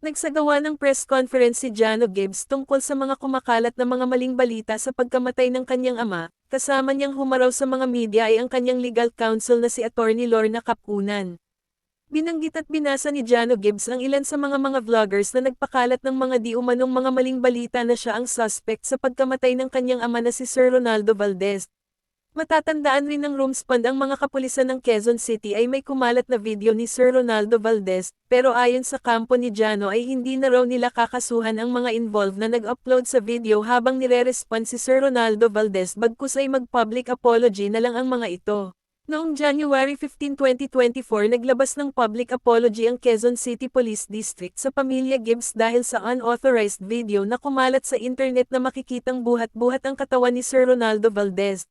Nagsagawa ng press conference si Jano Gibbs tungkol sa mga kumakalat na mga maling balita sa pagkamatay ng kanyang ama, kasama niyang humaraw sa mga media ay ang kanyang legal counsel na si Attorney Lorna Kapunan. Binanggit at binasa ni Jano Gibbs ang ilan sa mga mga vloggers na nagpakalat ng mga di umanong mga maling balita na siya ang suspect sa pagkamatay ng kanyang ama na si Sir Ronaldo Valdez. Matatandaan rin ng Roomspond ang mga kapulisan ng Quezon City ay may kumalat na video ni Sir Ronaldo Valdez, pero ayon sa kampo ni Jano ay hindi na raw nila kakasuhan ang mga involved na nag-upload sa video habang nire-respond si Sir Ronaldo Valdez bagkus ay mag-public apology na lang ang mga ito. Noong January 15, 2024 naglabas ng public apology ang Quezon City Police District sa pamilya Gibbs dahil sa unauthorized video na kumalat sa internet na makikitang buhat-buhat ang katawan ni Sir Ronaldo Valdez.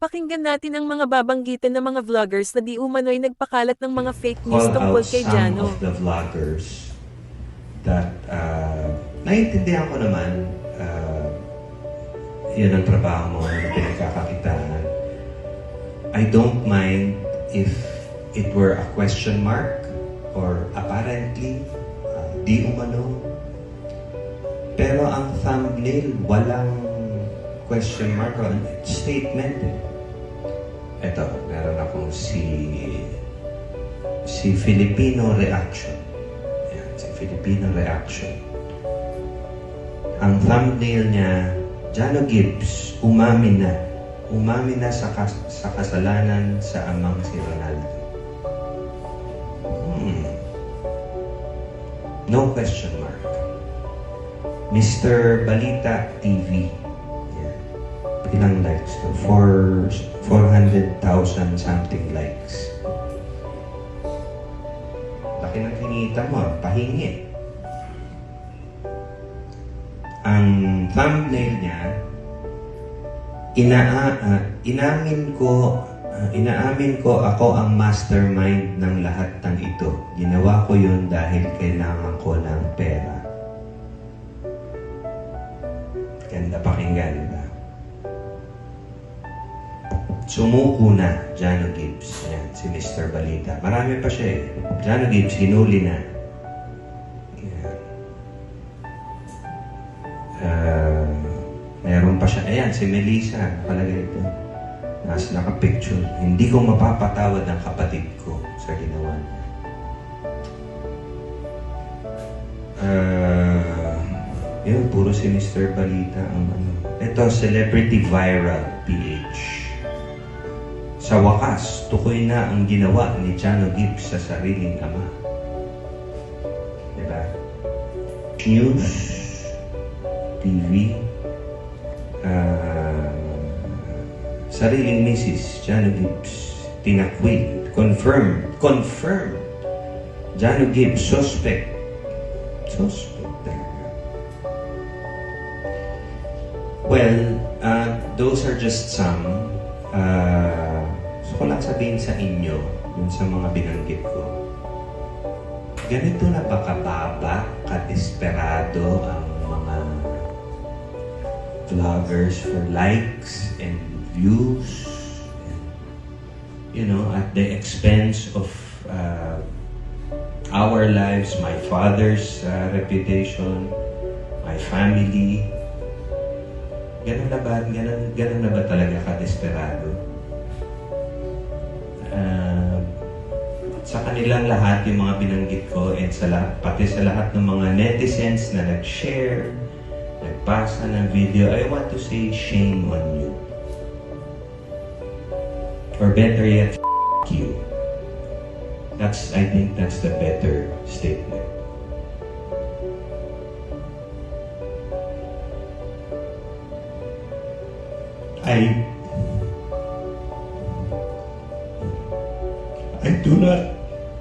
Pakinggan natin ang mga babanggitan ng mga vloggers na di umano'y nagpakalat ng mga fake news call tungkol out kay some Jano. of the vloggers that uh, naiintindihan ko naman uh, yun ang trabaho mo na pinagkakakitaan. I don't mind if it were a question mark or apparently uh, di umano. Pero ang thumbnail walang question mark or statement. Ito, meron akong si si Filipino Reaction. Ayan, si Filipino Reaction. Ang thumbnail niya, Jano Gibbs, umamin na. Umamin na sa, kas- sa kasalanan sa amang si Ronaldo. Hmm. No question mark. Mr. Balita TV. Ilang likes to? For 400,000 something likes. Laki ng kinita mo, ah. pahingi. Ang thumbnail niya, ina ah, inamin ko inaamin ko ako ang mastermind ng lahat ng ito. Ginawa ko yun dahil kailangan ko ng pera. Ganda pakinggan, di ba? Sumuko na, Jano Gibbs. Ayan, si Mr. Balita. Marami pa siya eh. Jano Gibbs, hinuli na. Ayan. Ah, meron pa siya. Ayan, si Melissa. Nakalagay ito. Nasa nakapicture. Hindi ko mapapatawad ang kapatid ko sa ginawa niya. Ah, yun, puro si Mr. Balita ang ano. Ito, Celebrity Viral PH. Sa wakas, tukoy na ang ginawa ni Chano Gibbs sa sariling ama. Diba? News, TV, ah, sariling misis, Chano Gibbs, tinakwil, confirmed, confirmed. Jano Gibbs, suspect. Suspect talaga. Well, uh, those are just some. Uh, ko lang sabihin sa inyo, dun sa mga binanggit ko. Ganito na ba kababa, kadesperado ang mga vloggers for likes and views? You know, at the expense of uh, our lives, my father's uh, reputation, my family. Ganun na ba, ganun, ganun na ba talaga ka-desperado? Uh, sa kanilang lahat, yung mga binanggit ko, and sa lahat, pati sa lahat ng mga netizens na nag-share, nagpasa ng video, I want to say shame on you. Or better yet, you. That's, I think that's the better statement. I do not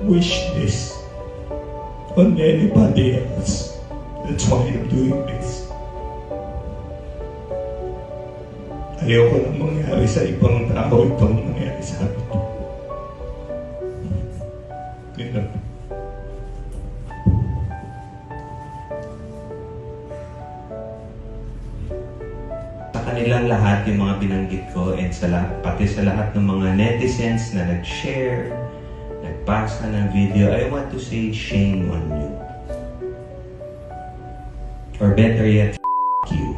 wish this on anybody else. That's why I'm doing this. Ayoko na mangyari sa ibang tao itong nangyari sa akin. Ganun. Sa kanilang lahat, yung mga binanggit ko, and sa lahat, pati sa lahat ng mga netizens na nag-share, pagpasa ng video, I want to say shame on you. Or better yet, you.